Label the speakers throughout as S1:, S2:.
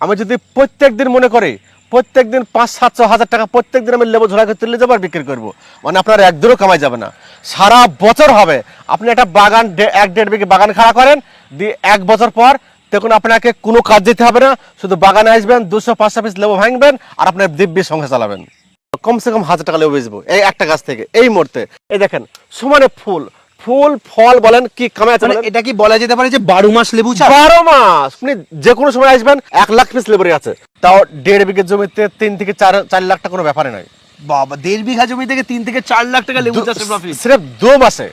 S1: আমি যদি প্রত্যেক দিন মনে করি প্রত্যেক দিন পাঁচ সাতশো হাজার টাকা প্রত্যেক দিন আমি লেবু ঝোলা করে তুলে যাব আর বিক্রি করব মানে আপনার একদিনও কামাই যাবে না। সারা বছর হবে, আপনি একটা বাগান এক দেড় বিঘে বাগান খাড়া করেন, দিয়ে এক বছর পর তখন আপনাকে কোনো কাজ দিতে হবে না, শুধু বাগানে আসবেন, দুশো, পাঁচশো পিস লেবু ভাঙবেন, আর আপনার দিব্যি সংখ্যা চালাবেন। কমসে কম হাজার টাকা লেবু বেচবো, এই একটা গাছ থেকে, এই মুহূর্তে। এই দেখেন, সমানে ফুল ফুল ফল বলেন কি আছে
S2: মানে এটা কি বলা যেতে পারে যে বারো মাস লেবু চাষ?
S1: বারো মাস। আপনি যে কোনো সময় আসবেন এক লাখ পিস লেবুরি আছে। তাও দেড় বিঘে জমিতে তিন থেকে চার চার লাখ টাকা কোনো ব্যাপারই নয়।
S2: বাবা দেড় বিঘা জমি থেকে তিন থেকে চার লাখ টাকা লেবু চাষের প্রফিট
S1: সিরেফ দু মাসে।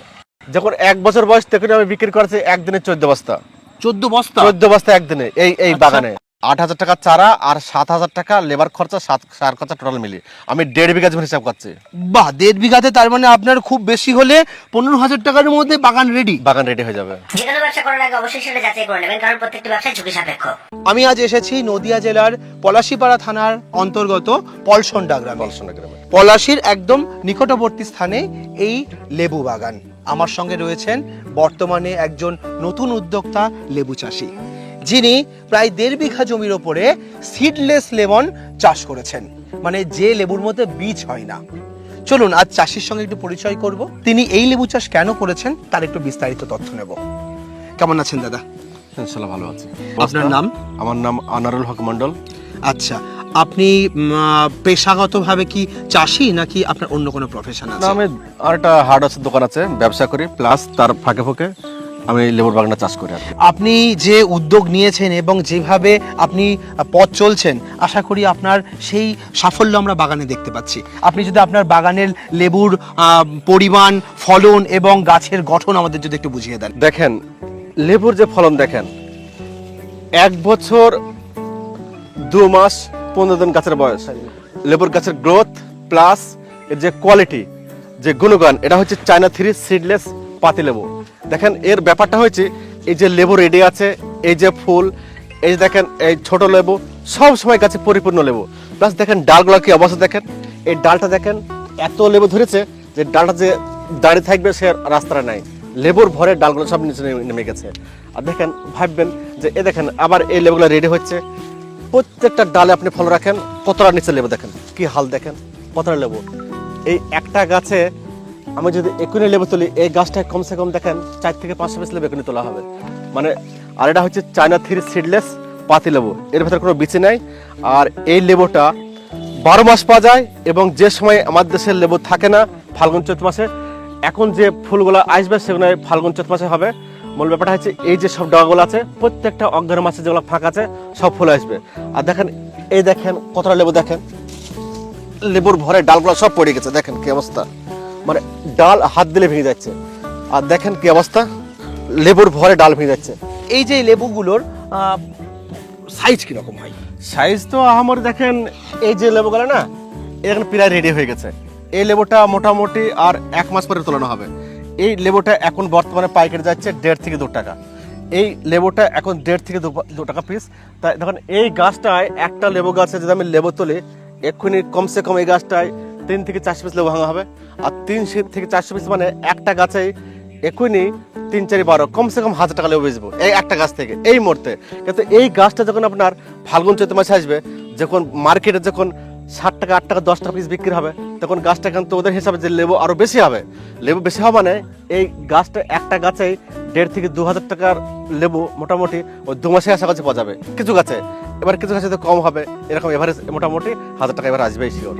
S1: যখন এক বছর বয়স তখন আমি বিক্রি করেছি একদিনে চোদ্দ বস্তা।
S2: চোদ্দ বস্তা?
S1: চোদ্দ বস্তা একদিনে এই এই
S2: আচ্ছা।
S1: বাগানে। আট হাজার টাকা চারা আর সাত হাজার টাকা লেবার খরচা সাত সার খরচা টোটাল মিলিয়ে। আমি দেড় বিঘা জমি হিসাব করছি।
S2: বাহ দেড় বিঘাতে তার মানে আপনার খুব বেশি হলে পনেরো হাজার টাকার মধ্যে বাগান রেডি
S1: বাগান রেডি হয়ে যাবে।
S3: যে কোনো ব্যবসা করার আগে অবশ্যই সেটা যাচাই করে নেবেন কারণ প্রত্যেকটি ব্যবসায় ঝুঁকি সাপেক্ষ।
S2: আমি আজ এসেছি নদিয়া জেলার পলাশীপাড়া থানার অন্তর্গত পলসন্ডা গ্রামে।
S1: পলসনা গ্রামে।
S2: পলাশীর একদম নিকটবর্তী স্থানে এই লেবু বাগান। আমার সঙ্গে রয়েছেন বর্তমানে একজন নতুন উদ্যোক্তা লেবু চাষি। যিনি প্রায় দেড় বিঘা জমির ওপরে সিডলেস লেমন চাষ করেছেন। মানে যে লেবুর মধ্যে বীজ হয় না। চলুন আজ চাষির সঙ্গে একটু পরিচয় করব। তিনি এই লেবু চাষ কেন করেছেন তার একটু বিস্তারিত তথ্য নেব। কেমন আছেন দাদা?
S1: ইনশাল্লাহ ভালো আছে।
S2: আপনার নাম?
S1: আমার নাম আনারুল হক মন্ডল
S2: আচ্ছা আপনি পেশাগতভাবে কি চাষি নাকি আপনার অন্য কোনো প্রফেশন আছে?
S1: আমি আর একটা হার্ডওয়ার্সের দোকান আছে ব্যবসা করি প্লাস তার ফাঁকে ফাঁকে আমি লেবুর বাগানটা চাষ করি
S2: আপনি যে উদ্যোগ নিয়েছেন এবং যেভাবে আপনি পথ চলছেন আশা করি আপনার সেই সাফল্য আমরা বাগানে দেখতে পাচ্ছি। আপনি যদি আপনার বাগানের লেবুর পরিমাণ ফলন এবং গাছের গঠন আমাদের যদি একটু বুঝিয়ে দেন।
S1: দেখেন লেবুর যে ফলন দেখেন এক বছর দু মাস পনেরো দিন গাছের বয়স। লেবুর গাছের গ্রোথ প্লাস এর যে কোয়ালিটি যে গুণগান এটা হচ্ছে চায়না থ্রি সিডলেস পাতি লেবু। দেখেন, এর ব্যাপারটা হয়েছে, এই যে লেবু রেডি আছে, এই যে ফুল, এই যে দেখেন, এই ছোট লেবু, সব সময় গাছে পরিপূর্ণ লেবু। প্লাস দেখেন ডালগুলো কি অবস্থা দেখেন? এই ডালটা দেখেন, এত লেবু ধরেছে যে ডালটা যে দাঁড়িয়ে থাকবে, সে রাস্তাটা নাই। লেবুর ভরে ডালগুলো সব নিচে নেমে- গেছে। আর দেখেন, ভাববেন যে, এ দেখেন, আবার এই লেবুগুলো রেডি হচ্ছে। প্রত্যেকটা ডালে আপনি ফল রাখেন, কতটা নিচে লেবু দেখেন? কি হাল দেখেন? কতটা লেবু? এই একটা গাছে আমি যদি একুনি লেবু তুলি, এই গাছটায় কমসে কম দেখেন চার থেকে পাঁচশো পিস লেবু একুনি তোলা হবে। মানে আর এটা হচ্ছে চায়না থ্রি সিডলেস পাতি লেবু। এর ভেতরে কোনো বিচি নাই। আর এই লেবুটা বারো মাস পাওয়া যায় এবং যে সময় আমার দেশের লেবু থাকে না ফাল্গুন চৈত মাসে, এখন যে ফুলগুলো আসবে সেগুলো ফাল্গুন চৈত মাসে হবে। মূল ব্যাপারটা হচ্ছে এই যে সব ডগাগুলো আছে, প্রত্যেকটা অজ্ঞান মাসে যেগুলো ফাঁকা আছে, সব ফুল আসবে। আর দেখেন, এই দেখেন কতটা লেবু দেখেন। লেবুর ভরে ডালগুলো সব পড়ে গেছে, দেখেন কি অবস্থা। মানে ডাল হাত দিলে ভেঙে যাচ্ছে। আর দেখেন কি অবস্থা লেবুর ভরে ডাল ভেঙে যাচ্ছে।
S2: এই যে লেবুগুলোর সাইজ কীরকম হয়
S1: সাইজ তো আমার দেখেন এই যে লেবুগুলো না এখন প্রায় রেডি হয়ে গেছে। এই লেবুটা মোটামুটি আর এক মাস পরে তোলানো হবে। এই লেবুটা এখন বর্তমানে পাইকারি যাচ্ছে দেড় থেকে দু টাকা। এই লেবুটা এখন দেড় থেকে দু- দু টাকা পিস তাই দেখুন এই গাছটায় একটা লেবু গাছে যদি আমি লেবু তুলি এক্ষুনি কমসে কম এই গাছটায় তিন থেকে চারশো পিস লেবু ভাঙা হবে। আর তিন থেকে চারশো পিস মানে একটা গাছেই এক্ষুনি তিন, চারি, বারো, কমসে কম হাজার টাকা লেবু বেচবো। এই একটা গাছ থেকে, এই মুহূর্তে। কিন্তু এই গাছটা যখন আপনার ফাল্গুন চৈত্র মাসে আসবে, যখন মার্কেটে যখন ষাট টাকা, আট টাকা, দশ টাকা পিস বিক্রি হবে, তখন গাছটা কিন্তু ওদের হিসাবে যে লেবু আরও বেশি হবে। লেবু বেশি হওয়া মানে এই গাছটা একটা গাছেই দেড় থেকে দু হাজার টাকার লেবু মোটামুটি ওই দু মাসে আশা করছে পাওয়া যাবে। কিছু গাছে, এবার কিছু গাছে তো কম হবে, এরকম এভারেজ মোটামুটি হাজার টাকা এবার আসবেই শিওর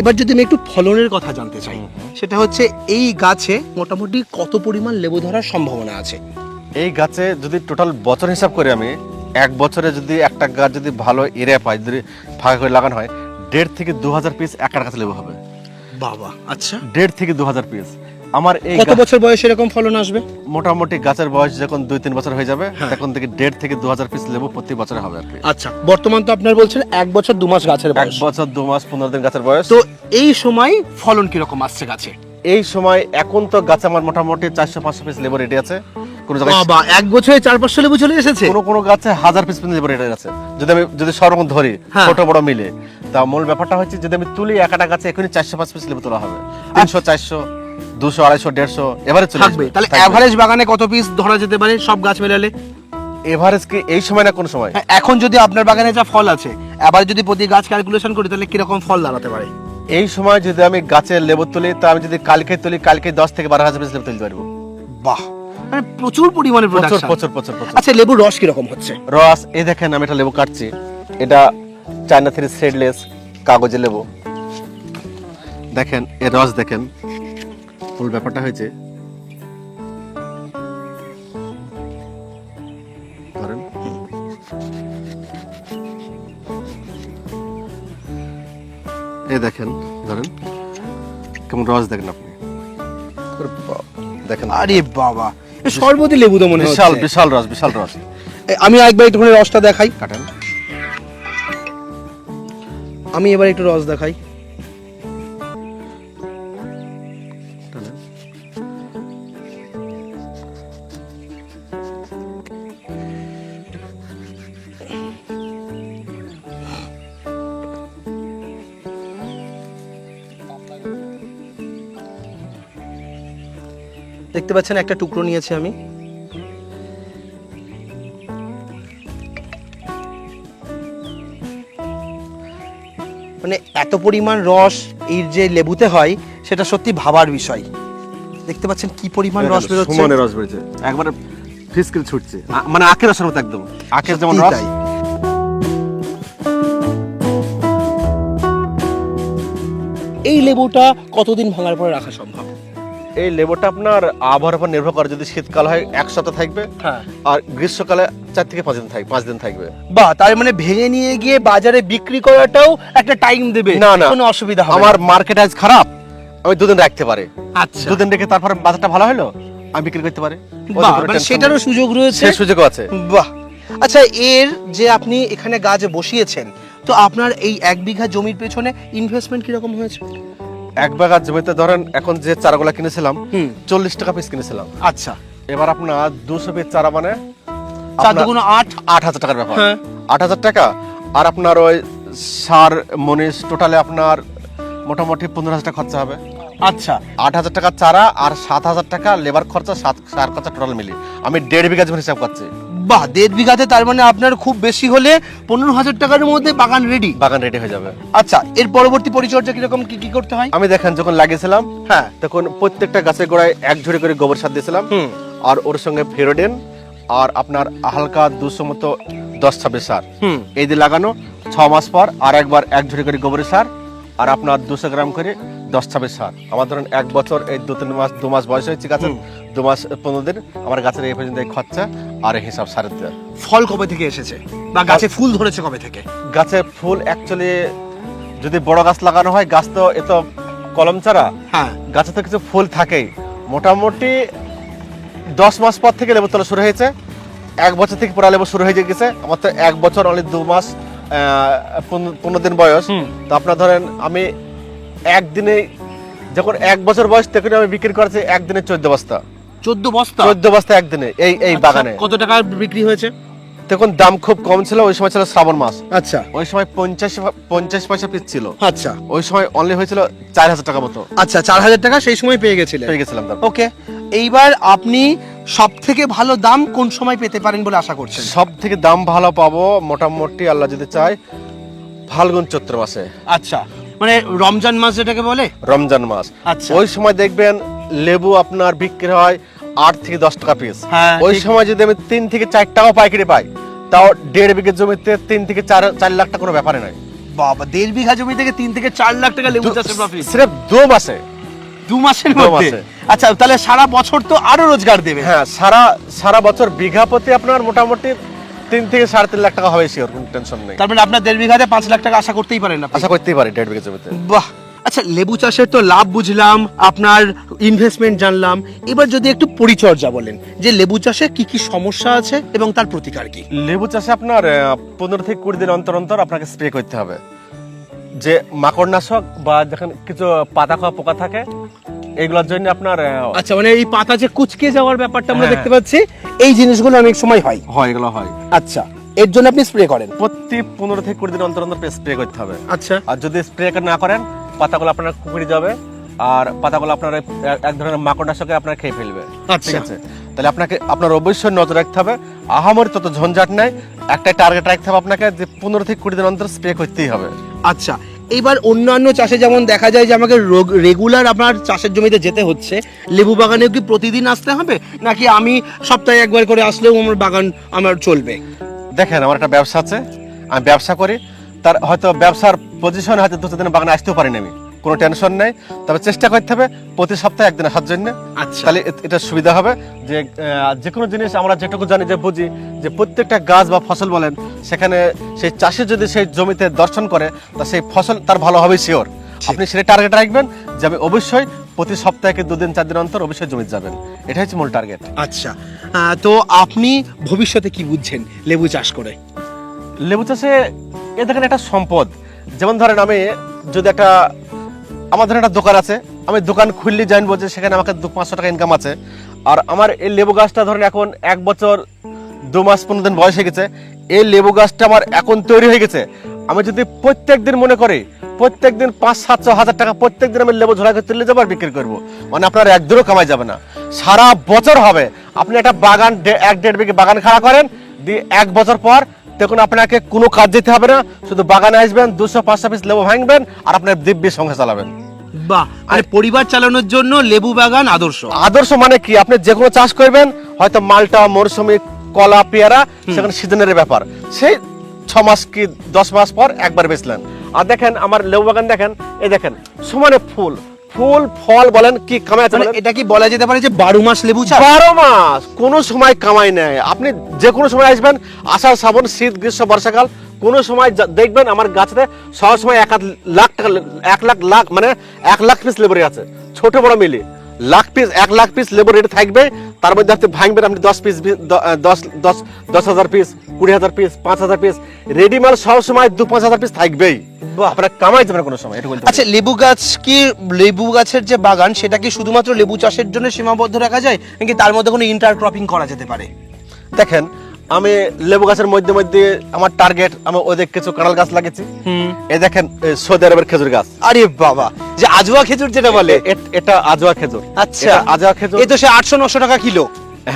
S2: এবার যদি আমি একটু ফলনের কথা জানতে চাই সেটা হচ্ছে এই গাছে মোটামুটি কত পরিমাণ লেবু ধরার সম্ভাবনা আছে?
S1: এই গাছে যদি টোটাল বছর হিসাব করে আমি এক বছরে যদি একটা গাছ যদি ভালো এরিয়া পাই যদি ফাঁকা করে লাগানো হয় দেড় থেকে দু হাজার পিস একটা গাছ লেবু হবে।
S2: বাবা আচ্ছা।
S1: দেড় থেকে দু হাজার পিস আমার এই
S2: কত বছর বয়সে এরকম ফলন আসবে?
S1: মোটামুটি গাছের বয়স যখন দুই তিন বছর হয়ে যাবে
S2: হ্যাঁ।
S1: তখন থেকে দেড় থেকে দু হাজার পিস লেবু প্রতি বছরে হবে আর কি।
S2: আচ্ছা বর্তমান তো আপনার বলছেন এক বছর দু মাস গাছের
S1: এক বছর দু মাস পনেরো দিন গাছের বয়স।
S2: তো এই সময় ফলন কীরকম আসছে গাছে?
S1: এই সময় এখন তো গাছে আমার মোটামুটি চারশো পাঁচশো পিস লেবু রেডি আছে। কোনো
S2: বাবা এক বছরে চার পাঁচশো লেবু চলে এসেছে?
S1: কোনো কোনো গাছে হাজার পিস লেবু রেডি আছে। যদি আমি যদি সব রকম ধরি
S2: হ্যাঁ।
S1: ছোট বড় মিলে তা মূল ব্যাপারটা হচ্ছে যদি আমি তুলি একটা গাছে এখনই চারশো পাঁচ পিস লেবু তোলা হবে। তিনশো চারশো দুশো আড়াইশো দেড়শো এবারে চলে
S2: থাকবে। তাহলে অ্যাভারেজ বাগানে কত পিস ধরা যেতে পারে? সব গাছ মেলালে?
S1: এভারেজ কি? এই সময় না কোন সময়?
S2: হ্যাঁ, এখন যদি আপনার বাগানে যা ফল আছে আবার যদি প্রতি গাছ ক্যালকুলেশন করি তাহলে কীরকম ফল দাঁড়াতে পারে?
S1: এই সময় যদি আমি গাছের লেবু তুলি তা আমি যদি কালকে তুলি কালকে দশ থেকে বারো হাজার পিস লেবু তুলতে পারব।
S2: বাহ! মানে প্রচুর পরিমাণে
S1: প্রচুর প্রচুর প্রচুর প্রচুর।
S2: আচ্ছা লেবুর রস কীরকম হচ্ছে?
S1: রস এই দেখেন আমি একটা লেবু কাটছি। এটা চায়না থ্রি সেডলেস কাগজে লেবু। দেখেন এর রস দেখেন। ফুল ব্যাপারটা হয়েছে। ধরেন। এই দেখেন ধরেন। কেমন রস দেখেন আপনি। দেখেন।
S2: আরে বাবা এ সর্বতি লেবু তো মনে
S1: বিশাল বিশাল রস বিশাল রস।
S2: আমি একবার একটু রসটা দেখাই।
S1: কাটেন।
S2: আমি এবার একটু রস দেখাই। দেখতে পাচ্ছেন একটা টুকরো নিয়েছি আমি। মানে এত পরিমাণ রস এই যে লেবুতে হয় সেটা সত্যি ভাবার বিষয়। দেখতে পাচ্ছেন কি পরিমাণ রস বেরোচ্ছে।
S1: সুমনের রস বেরোচ্ছে। একবারে ফিসকিল ছুটছে। মানে আখের রসের মতো একদম। আখের যেমন রস।
S2: এই লেবুটা কতদিন ভাঙার পরে রাখা সম্ভব?
S1: এই লেবুটা আপনার আবহাওয়ার উপর নির্ভর করে। যদি শীতকাল হয় এক সপ্তাহ থাকবে।
S2: হ্যাঁ।
S1: আর গ্রীষ্মকালে চার থেকে পাঁচ দিন থাকবে পাঁচ দিন থাকবে।
S2: বা তার মানে ভেঙে নিয়ে গিয়ে বাজারে বিক্রি করাটাও একটা টাইম দেবে।
S1: না, না।
S2: কোনো অসুবিধা হবে
S1: আমার মার্কেট আজ খারাপ। আমি দুদিন রাখতে পারি।
S2: আচ্ছা।
S1: দুদিন রেখে তারপর বাজারটা ভালো হলো? আমি বিক্রি করতে পারি।
S2: মানে সেটারও সুযোগ রয়েছে।
S1: সে সুযোগও আছে।
S2: বাহ। আচ্ছা এর যে আপনি এখানে গাছ বসিয়েছেন তো আপনার এই এক বিঘা জমির পেছনে ইনভেস্টমেন্ট কীরকম হয়েছে?
S1: এক বাগান জমিতে ধরেন এখন যে চারাগুলা কিনেছিলাম চল্লিশ টাকা পিস কিনেছিলাম।
S2: আচ্ছা।
S1: এবার আপনার দুশো পিস চারা মানে
S2: চার আট?
S1: আট হাজার টাকার ব্যাপার।
S2: হ্যাঁ।
S1: আট হাজার টাকা? আর আপনার ওই সার মনিষ টোটালে আপনার মোটামুটি পনেরো হাজার টাকা খরচা হবে।
S2: আচ্ছা।
S1: আট হাজার টাকা চারা আর সাত হাজার টাকা লেবার খরচা সাত সার খরচা টোটাল মিলি আমি দেড় বিঘা জমি হিসাব করছি।
S2: বাহ দেড় বিঘাতে তার মানে আপনার খুব বেশি হলে পনেরো হাজার টাকার মধ্যে বাগান রেডি
S1: বাগান রেডি হয়ে যাবে।
S2: আচ্ছা এর পরবর্তী পরিচর্যা কীরকম কি কি করতে হয়?
S1: আমি দেখেন যখন লাগিয়েছিলাম
S2: হ্যাঁ।
S1: তখন প্রত্যেকটা গাছের গোড়ায় এক ঝুড়ি করে গোবর সার দিয়েছিলাম। আর ওর সঙ্গে ফেরোডেন আর আপনার হালকা দুশো মতো দশ ছাব্বিশ সার।
S2: হুম।
S1: এই দিয়ে লাগানো ছ মাস পর আর একবার এক ঝুড়ি করে গোবরের সার। আর আপনার দুশো গ্রাম করে দশ ছাব্বিশ সার আমার ধরুন এক বছর এই দু তিন মাস দু মাস বয়স হয়েছে গাছের দু মাস পনেরো দিন আমার গাছের এই পর্যন্ত খরচা আর এই হিসাব সারের দেওয়া
S2: ফল কবে থেকে এসেছে? বা গাছে ফুল ধরেছে কবে থেকে?
S1: গাছে ফুল অ্যাকচুয়ালি যদি বড় গাছ লাগানো হয় গাছ তো এ তো কলম চারা
S2: হ্যাঁ।
S1: গাছে তো কিছু ফুল থাকেই। মোটামুটি দশ মাস পর থেকে লেবু তোলা শুরু হয়েছে। এক বছর থেকে পুরা লেবু শুরু হয়ে গেছে। আমার তো এক বছর অনলি দু মাস পনেরো- দিন বয়স। তো আপনার ধরেন আমি একদিনে যখন এক বছর বয়স তখন আমি বিক্রি করেছি একদিনে চোদ্দ বস্তা।
S2: চোদ্দ বস্তা?
S1: চোদ্দ বস্তা একদিনে এই এই
S2: আচ্ছা,
S1: বাগানে।
S2: কত টাকা বিক্রি হয়েছে?
S1: তখন দাম খুব কম ছিল ওই সময় ছিল শ্রাবণ মাস।
S2: আচ্ছা।
S1: ওই সময় পঞ্চাশ পঞ্চাশ পয়সা পিস ছিল।
S2: আচ্ছা।
S1: ওই সময় অনলি হয়েছিল চার হাজার টাকা মতো।
S2: আচ্ছা চার হাজার টাকা সেই সময় পেয়ে গেছিলেন।
S1: পেয়ে গেছিলাম
S2: ওকে এইবার আপনি সব থেকে ভালো দাম কোন সময় পেতে পারেন বলে আশা করছেন?
S1: সব থেকে দাম ভালো পাবো মোটামুটি আল্লাহ যদি চায় ফাল্গুন চৈত্র মাসে।
S2: আচ্ছা মানে রমজান মাস যেটাকে বলে?
S1: রমজান মাস।
S2: আচ্ছা।
S1: ওই সময় দেখবেন লেবু আপনার বিক্রি হয় আট থেকে দশ টাকা পিস
S2: হ্যাঁ,
S1: ওই সময় যদি আমি তিন থেকে চার টাকা পাইকারি পাই তাও দেড় বিঘে জমিতে তিন থেকে চার চার লাখ টাকা কোনো ব্যাপারে নয়
S2: বাবা দেড় বিঘা জমি থেকে তিন থেকে চার লাখ টাকা লেবু চাষের প্রফিট
S1: সিরেফ দু মাসে।
S2: দু মাসের মধ্যে? আচ্ছা তাহলে সারা বছর তো আরও রোজগার দেবে?
S1: হ্যাঁ সারা সারা বছর বিঘা প্রতি আপনার মোটামুটি তিন থেকে সাড়ে তিন লাখ টাকা হবে শিওর কোনো টেনশন নেই।
S2: মানে আপনার দেড় বিঘাতে পাঁচ লাখ টাকা আশা করতেই পারেন
S1: আশা করতেই পারি দেড় বিঘে জমিতে।
S2: বাহ! আচ্ছা লেবু চাষের তো লাভ বুঝলাম আপনার ইনভেস্টমেন্ট জানলাম। এবার যদি একটু পরিচর্যা বলেন যে লেবু চাষে কি কি সমস্যা আছে এবং তার প্রতিকার কি?
S1: লেবু চাষে আপনার পনেরো থেকে কুড়ি দিন অন্তর অন্তর আপনাকে স্প্রে করতে হবে। যে মাকড়নাশক বা যখন কিছু পাতা খাওয়া পোকা থাকে এগুলোর জন্য আপনার
S2: আচ্ছা মানে এই পাতা যে কুচকে যাওয়ার ব্যাপারটা আমরা
S1: হ্যাঁ।
S2: দেখতে পাচ্ছি এই জিনিসগুলো অনেক সময় হয়।
S1: হয় এগুলো হয়।
S2: আচ্ছা এর জন্য আপনি স্প্রে করেন?
S1: প্রতি পনেরো থেকে কুড়ি দিন অন্তর অন্তর স্প্রে করতে হবে।
S2: আচ্ছা।
S1: আর যদি স্প্রে না করেন পাতাগুলো আপনার কুকুরে যাবে আর পাতাগুলো আপনার এক- ধরনের মাকড়নাশকে আপনার খেয়ে ফেলবে
S2: আচ্ছা।
S1: ঠিক আছে? তাহলে আপনাকে আপনার অবশ্যই নজর রাখতে হবে। আহামরি তত ঝঞ্ঝাট নেই। একটাই টার্গেট রাখতে হবে আপনাকে যে পনেরো থেকে কুড়ি দিন অন্তর স্প্রে করতেই হবে।
S2: আচ্ছা এইবার অন্যান্য চাষে যেমন দেখা যায় যে আমাকে রেগুলার আপনার চাষের জমিতে যেতে হচ্ছে লেবু বাগানেও কি প্রতিদিন আসতে হবে? নাকি আমি সপ্তাহে একবার করে আসলেও আমার বাগান আমার চলবে?
S1: দেখেন আমার একটা ব্যবসা আছে। আমি ব্যবসা করি। তার হয়তো ব্যবসার পজিশন হয়তো দু চার দিন বাগানে আসতেও পারিনি আমি। কোনো টেনশন নেই। তবে চেষ্টা করতে হবে প্রতি সপ্তাহে একদিন আসার জন্য।
S2: আচ্ছা।
S1: তাহলে এটা সুবিধা হবে যে যে কোনো জিনিস আমরা যেটুকু জানি যে বুঝি যে প্রত্যেকটা গাছ বা ফসল বলেন সেখানে সেই চাষি যদি সেই জমিতে দর্শন করে তা সেই ফসল তার ভালো হবে শিওর আপনি সেটা টার্গেট রাখবেন যে আমি অবশ্যই প্রতি সপ্তাহে কি দুদিন চার দিন অন্তর অবশ্যই জমিতে যাবেন। এটা হচ্ছে মূল টার্গেট
S2: আচ্ছা। তো আপনি ভবিষ্যতে কি বুঝছেন লেবু চাষ করে?
S1: লেবু চাষে এ দেখেন একটা সম্পদ। যেমন ধরেন আমি যদি একটা আমার ধরেন একটা দোকান আছে। আমি দোকান খুললে জানব যে সেখানে আমাকে দু পাঁচশো টাকা ইনকাম আছে। আর আমার এই লেবু গাছটা ধরেন এখন এক বছর, দু মাস পনেরো দিন বয়স হয়ে গেছে। এই লেবু গাছটা আমার এখন তৈরি হয়ে গেছে। আমি যদি প্রত্যেক দিন মনে করি প্রত্যেক দিন পাঁচ সাতশো হাজার টাকা প্রত্যেক দিন আমি লেবু ঝোলা করে তুলে যাব আর বিক্রি করব। মানে আপনার এক দূরও কামাই যাবে না। সারা বছর হবে। আপনি একটা বাগান এক দেড় বিঘে বাগান খাড়া করেন, দিয়ে এক বছর পর দেখুন আপনাকে কোনো কাজ যেতে হবে না শুধু বাগানে আসবেন দুশো পাঁচশো পিস লেবু ভাঙবেন আর আপনার দিব্যি সংখ্যা চালাবেন।
S2: বাহ মানে পরিবার চালানোর জন্য লেবু বাগান আদর্শ।
S1: আদর্শ মানে কি? আপনি যে কোনো চাষ করবেন হয়তো মালটা মরসুমি কলা পেয়ারা সেখানে সিজনের ব্যাপার। সেই ছ মাস কি দশ মাস পর একবার বেচলেন। আর দেখেন আমার লেবু বাগান দেখেন এই দেখেন সমানে ফুল ফুল ফল বলেন কি কামাই আছে
S2: মানে এটা কি বলা যেতে পারে যে বারো মাস লেবু চাষ?
S1: বারো মাস কোনো সময় কামাই নেই। আপনি যে কোনো সময় আসবেন আষাঢ় শ্রাবণ শীত গ্রীষ্ম বর্ষাকাল কোনো সময় দেখবেন আমার গাছেতে সব সময় এক লাখ টাকা এক লাখ লাখ মানে এক লাখ পিস লেবু আছে ছোট বড় মিলি লাখ পিস এক লাখ পিস লেবুর রেট থাকবে। তার মধ্যে আপনি ভাঙবেন আপনি দশ পিস দশ দশ দশ হাজার পিস কুড়ি হাজার পিস পাঁচ হাজার পিস রেডি মাল সব সময় দু পাঁচ হাজার পিস থাকবেই। আপনার কামাই যাবে কোনো সময় এটা
S2: আচ্ছা লেবু গাছ কি লেবু গাছের যে বাগান সেটা কি শুধুমাত্র লেবু চাষের জন্য সীমাবদ্ধ রাখা যায় নাকি তার মধ্যে কোনো ইন্টারক্রপিং করা যেতে পারে?
S1: দেখেন আমি লেবু গাছের মধ্যে মধ্যে আমার টার্গেট আমি ওদের কিছু কাঁড়াল গাছ লাগিয়েছি। এই দেখেন সৌদি আরবের খেজুর গাছ।
S2: আরে বাবা যে আজওয়া খেজুর যেটা বলে?
S1: এটা আজোয়া খেজুর।
S2: আচ্ছা।
S1: আজোয়া খেজুর।
S2: এই তো সে আটশো নশো টাকা কিলো।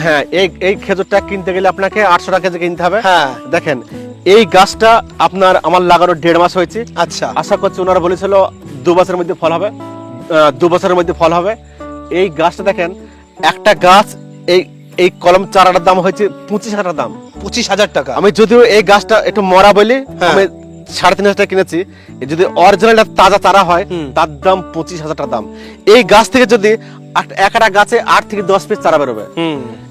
S1: হ্যাঁ এই এই খেজুরটা কিনতে গেলে আপনাকে আটশো টাকা কেজি কিনতে হবে।
S2: হ্যাঁ।
S1: দেখেন এই গাছটা আপনার আমার লাগানো দেড় মাস হয়েছে।
S2: আচ্ছা।
S1: আশা করছি ওনারা বলেছিল দু বছরের মধ্যে ফল হবে দু বছরের মধ্যে ফল হবে। এই গাছটা দেখেন একটা গাছ এই এই কলম চারাটার দাম হয়েছে পঁচিশ হাজার দাম।
S2: পঁচিশ হাজার টাকা।
S1: আমি যদিও এই গাছটা একটু মরা বলি
S2: হ্যাঁ।
S1: আমি সাড়ে তিন হাজার টাকা কিনেছি। যদি অরিজিনাল তাজা চারা হয় তার দাম পঁচিশ হাজার টাকা দাম। এই গাছ থেকে যদি এক একটা গাছে আট থেকে দশ পিস চারা বেরোবে।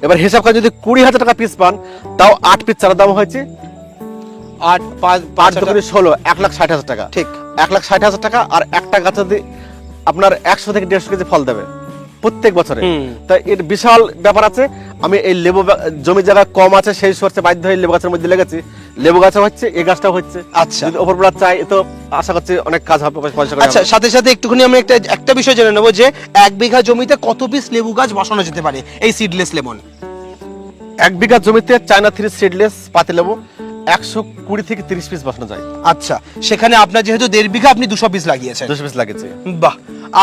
S1: এবার হিসাব করে যদি কুড়ি হাজার টাকা পিস পান তাও আট পিস চারা দাম হয়েছে
S2: আট পাঁচ পাঁচ
S1: দোকানে ষোলো এক লাখ ষাট হাজার টাকা।
S2: ঠিক।
S1: এক লাখ ষাট হাজার টাকা আর একটা গাছ যদি আপনার একশো থেকে দেড়শো কেজি ফল দেবে প্রত্যেক বছরে। তাই এর বিশাল ব্যাপার আছে আমি এই লেবু জমি জায়গা কম আছে সেই সোর্সে বাধ্য হয়ে লেবু গাছের মধ্যে লেগেছি। লেবু গাছে হচ্ছে এই গাছটা হচ্ছে।
S2: আচ্ছা।
S1: যদি ওপর বেলা চাই তো আশা করছি অনেক কাজ হবে পয়সা
S2: আচ্ছা সাথে সাথে একটুখানি আমি একটা একটা বিষয় জেনে নেব যে এক বিঘা জমিতে কত পিস লেবু গাছ বসানো যেতে পারে এই সিডলেস লেমন
S1: এক বিঘা জমিতে চায়না থ্রি সিডলেস পাতি লেবু একশো কুড়ি থেকে তিরিশ পিস বসানো যায়।
S2: আচ্ছা সেখানে আপনার যেহেতু দেড় বিঘা আপনি দুশো পিস লাগিয়েছেন।
S1: দুশো পিস লাগেছে
S2: বাহ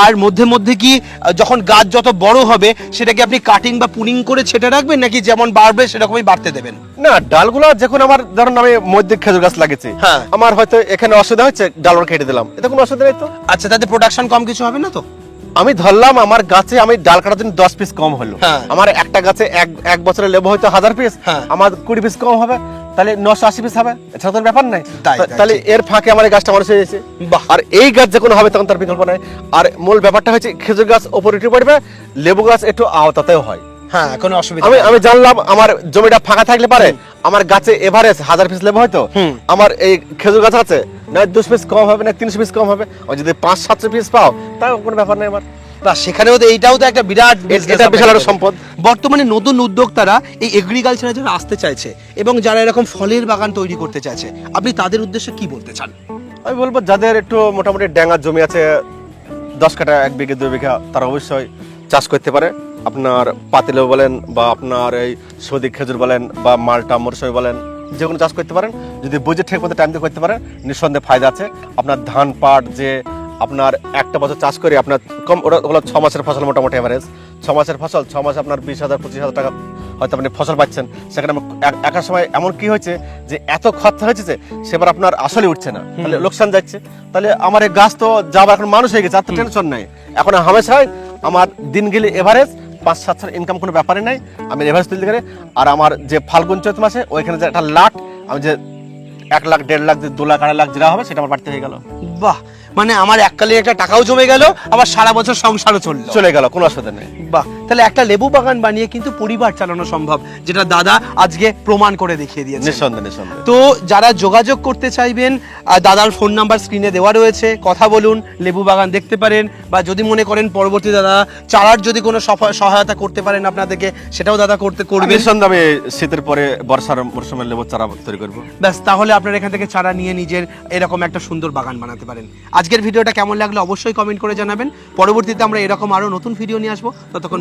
S2: আর মধ্যে মধ্যে কি যখন গাছ যত বড় হবে সেটাকে আপনি কাটিং বা পুনিং করে ছেটে রাখবেন নাকি যেমন বাড়বে সেরকমই বাড়তে দেবেন?
S1: না ডালগুলো যখন আমার ধরুন আমি মধ্যে খেজুর গাছ লাগিয়েছি
S2: হ্যাঁ।
S1: আমার হয়তো এখানে অসুবিধা হচ্ছে ডালগুলো কেটে দিলাম। এতে কোনো অসুবিধা নেই তো?
S2: আচ্ছা তাতে প্রোডাকশন কম কিছু হবে না তো?
S1: আমি ধরলাম আমার গাছে আমি ডাল কাটার জন্য দশ পিস কম হলো।
S2: হ্যাঁ।
S1: আমার একটা গাছে এক এক বছরে লেবু হয়তো হাজার পিস
S2: হ্যাঁ।
S1: আমার কুড়ি পিস কম হবে। তাহলে নশো আশি পিস হবে? এছাড়া ব্যাপার নাই। তাহলে এর ফাঁকে আমার এই গাছটা মানুষ হয়ে গেছে। আর এই গাছ যখন হবে তখন তার বিকল্প নাই। আর মূল ব্যাপারটা হচ্ছে খেজুর গাছ ওপরে উঠে পড়বে লেবু গাছ একটু আওতাতেও হয়।
S2: হ্যাঁ কোনো অসুবিধা
S1: আমি আমি জানলাম আমার জমিটা ফাঁকা থাকলে পারে আমার গাছে এভারেজ হাজার পিস লেবু হয়তো আমার এই খেজুর গাছ আছে না দুশো পিস কম হবে না তিনশো পিস কম হবে আর যদি পাঁচ সাতশো পিস পাও তাও কোনো ব্যাপার নেই আমার।
S2: না সেখানেও তো এইটাও তো একটা বিরাট
S1: এটা বিশাল একটা সম্পদ।
S2: বর্তমানে নতুন উদ্যোক্তারা এই এগ্রিকালচারে যারা আসতে চাইছে এবং যারা এরকম ফলের বাগান তৈরি করতে চাইছে আপনি তাদের উদ্দেশ্যে কি বলতে চান?
S1: আমি বলব যাদের একটু মোটামুটি ড্যাঙ্গার জমি আছে দশ কাঠা এক বিঘে দুই বিঘা তারা অবশ্যই চাষ করতে পারে। আপনার পাতিলেও বলেন বা আপনার এই সৌদি খেজুর বলেন বা মালটা মরসই বলেন যে কোনো চাষ করতে পারেন। যদি বুঝে ঠিক মতো টাইম দিয়ে করতে পারেন নিঃসন্দেহে ফায়দা আছে। আপনার ধান পাট যে আপনার একটা বছর চাষ করে আপনার কম ওটা হলো ছ মাসের ফসল মোটামুটি এভারেজ ছ মাসের ফসল ছ মাসে আপনার বিশ হাজার পঁচিশ হাজার টাকা হয়তো আপনি ফসল পাচ্ছেন। সেখানে এক- সময় এমন কি হয়েছে যে এত খরচা হয়েছে যে সেবার আপনার আসলে উঠছে না। তাহলে লোকসান যাচ্ছে। তাহলে আমার এই গাছ তো যাবার এখন মানুষ হয়ে গেছে আর তো টেনশন নাই। এখন হামেশাই আমার দিন গেলে এভারেজ পাঁচ সাতশো ইনকাম কোনো ব্যাপারই নাই। আমি এভারেজ তুলতে গেলে আর আমার যে ফাল্গুন চৈত মাসে ওইখানে যে একটা লাট আমি যে এক লাখ দেড় লাখ দু লাখ আড়াই লাখ যেটা হবে সেটা আমার বাড়তে হয়ে গেল।
S2: বাহ! মানে আমার এককালে একটা টাকাও জমে গেল আবার সারা বছর সংসারও চলল।
S1: চলে গেল কোনো অসুবিধা নেই।
S2: বাহ। তাহলে একটা লেবু বাগান বানিয়ে কিন্তু পরিবার চালানো সম্ভব যেটা দাদা আজকে প্রমাণ করে দেখিয়ে দিয়েছে।
S1: নিঃসন্দেহে নিঃসন্দেহে।
S2: তো যারা যোগাযোগ করতে চাইবেন দাদার ফোন নাম্বার স্ক্রিনে দেওয়া রয়েছে কথা বলুন লেবু বাগান দেখতে পারেন বা যদি মনে করেন পরবর্তী দাদা চারার যদি কোনো সহায়তা করতে পারেন আপনাদেরকে সেটাও দাদা করতে করবে
S1: নিঃসন্দেহে শীতের পরে বর্ষার মরশুমে লেবুর চারা তৈরি করব।
S2: ব্যাস তাহলে আপনারা এখান থেকে চারা নিয়ে নিজের এরকম একটা সুন্দর বাগান বানাতে পারেন। আজকের ভিডিওটা কেমন লাগল অবশ্যই কমেন্ট করে জানাবেন। পরবর্তীতে আমরা এরকম আরও নতুন ভিডিও নিয়ে আসব। ততক্ষণ